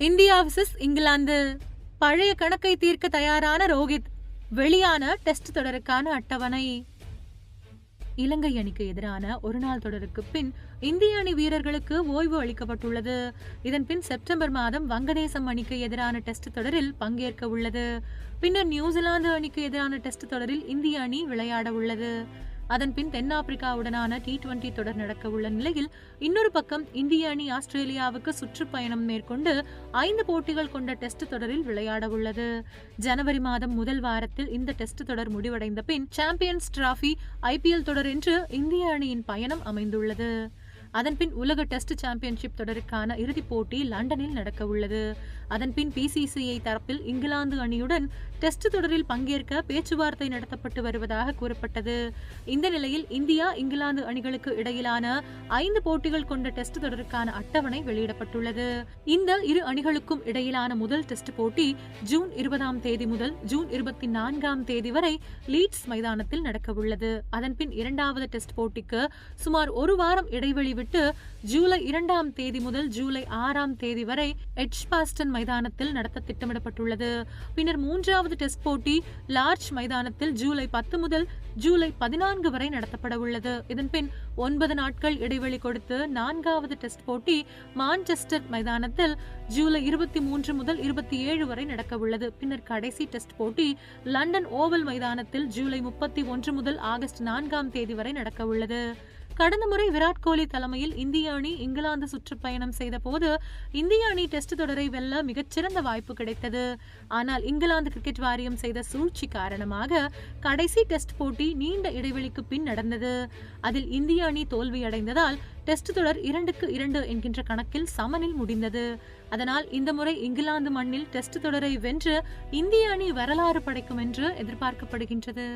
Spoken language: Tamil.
India versus England. பழைய கணக்கை தீர்க்க தயாரான ரோஹித் வெளியான டெஸ்ட் தொடருக்கான அட்டவணை. இலங்கை அணிக்கு எதிரான ஒருநாள் தொடருக்கு பின் இந்திய அணி வீரர்களுக்கு ஓய்வு அளிக்கப்பட்டுள்ளது. இதன் பின் செப்டம்பர் மாதம் வங்கதேசம் அணிக்கு எதிரான டெஸ்ட் தொடரில் பங்கேற்க உள்ளது. பின்னர் நியூசிலாந்து அணிக்கு எதிரான டெஸ்ட் தொடரில் இந்திய அணி விளையாட உள்ளது. அதன்பின் தென்னாப்பிரிக்காவுடனான டி டுவெண்டி தொடர் நடக்க உள்ள நிலையில் இன்னொரு பக்கம் இந்திய அணி ஆஸ்திரேலியாவுக்கு சுற்றுப்பயணம் மேற்கொண்டு ஐந்து போட்டிகள் கொண்ட டெஸ்ட் தொடரில் விளையாட உள்ளது ஜனவரி மாதம் முதல் வாரத்தில் இந்த டெஸ்ட் தொடர் முடிவடைந்த பின் சாம்பியன்ஸ் டிராபி ஐபிஎல் தொடர் என்று இந்திய அணியின் பயணம் அமைந்துள்ளது. அதன்பின் உலக டெஸ்ட் சாம்பியன்ஷிப் தொடருக்கான இறுதிப் போட்டி லண்டனில் நடக்க உள்ளது அதன்பின் பிசிசிஐ தரப்பில் இங்கிலாந்து அணியுடன் டெஸ்ட் தொடரில் பங்கேற்க பேச்சுவார்த்தை நடத்தப்பட்டு வருவதாக கூறப்பட்டது. இந்த நிலையில் இந்தியா இங்கிலாந்து அணிகளுக்கு இடையிலான ஐந்து போட்டிகள் கொண்ட டெஸ்ட் தொடருக்கான அட்டவணை வெளியிடப்பட்டுள்ளது. இந்த இரு அணிகளுக்கும் இடையிலான முதல் டெஸ்ட் போட்டி ஜூன் இருபதாம் தேதி முதல் ஜூன் இருபத்தி நான்காம் தேதி வரை லீட்ஸ் மைதானத்தில் நடக்க உள்ளது அதன்பின் இரண்டாவது டெஸ்ட் போட்டிக்கு சுமார் ஒரு வாரம் இடைவெளி விட்டு ஜூலை இரண்டாம் தேதி முதல் ஜூலை ஆறாம் தேதி வரை எட்ச்பாஸ்டன் மைதானத்தில் நடத்த திட்டமிடப்பட்டுள்ளது. பின்னர் மூன்றாவது டெஸ்ட் போட்டி லார்ஜ் மைதானத்தில் ஜூலை பத்து முதல் ஜூலை பதினான்கு வரை நடத்தப்பட உள்ளது. இதன்பின் ஒன்பது நாட்கள் இடைவெளி கொடுத்து நான்காவது டெஸ்ட் போட்டி மான்செஸ்டர் மைதானத்தில் ஜூலை இருபத்தி மூன்று முதல் இருபத்தி ஏழு வரை நடக்க உள்ளது. பின்னர் கடைசி டெஸ்ட் போட்டி லண்டன் ஓவல் மைதானத்தில் ஜூலை முப்பத்தி ஒன்று முதல் ஆகஸ்ட் நான்காம் தேதி வரை நடக்க உள்ளது. கடந்த முறை விராட் கோலி தலைமையில் இந்திய அணி இங்கிலாந்து சுற்றுப்பயணம் செய்த போது இந்திய அணி டெஸ்ட் தொடரை வெல்ல மிகச்சிறந்த வாய்ப்பு கிடைத்தது. ஆனால் இங்கிலாந்து கிரிக்கெட் வாரியம் செய்த சூழ்ச்சி காரணமாக கடைசி டெஸ்ட் போட்டி நீண்ட இடைவெளிக்கு பின் நடந்தது. அதில் இந்திய அணி தோல்வியடைந்ததால் டெஸ்ட் தொடர் இரண்டுக்கு இரண்டு என்கின்ற கணக்கில் சமனில் முடிந்தது. அதனால் இந்த முறை இங்கிலாந்து மண்ணில் டெஸ்ட் தொடரை வென்று இந்திய அணி வரலாறு படைக்கும் என்று எதிர்பார்க்கப்படுகின்றது.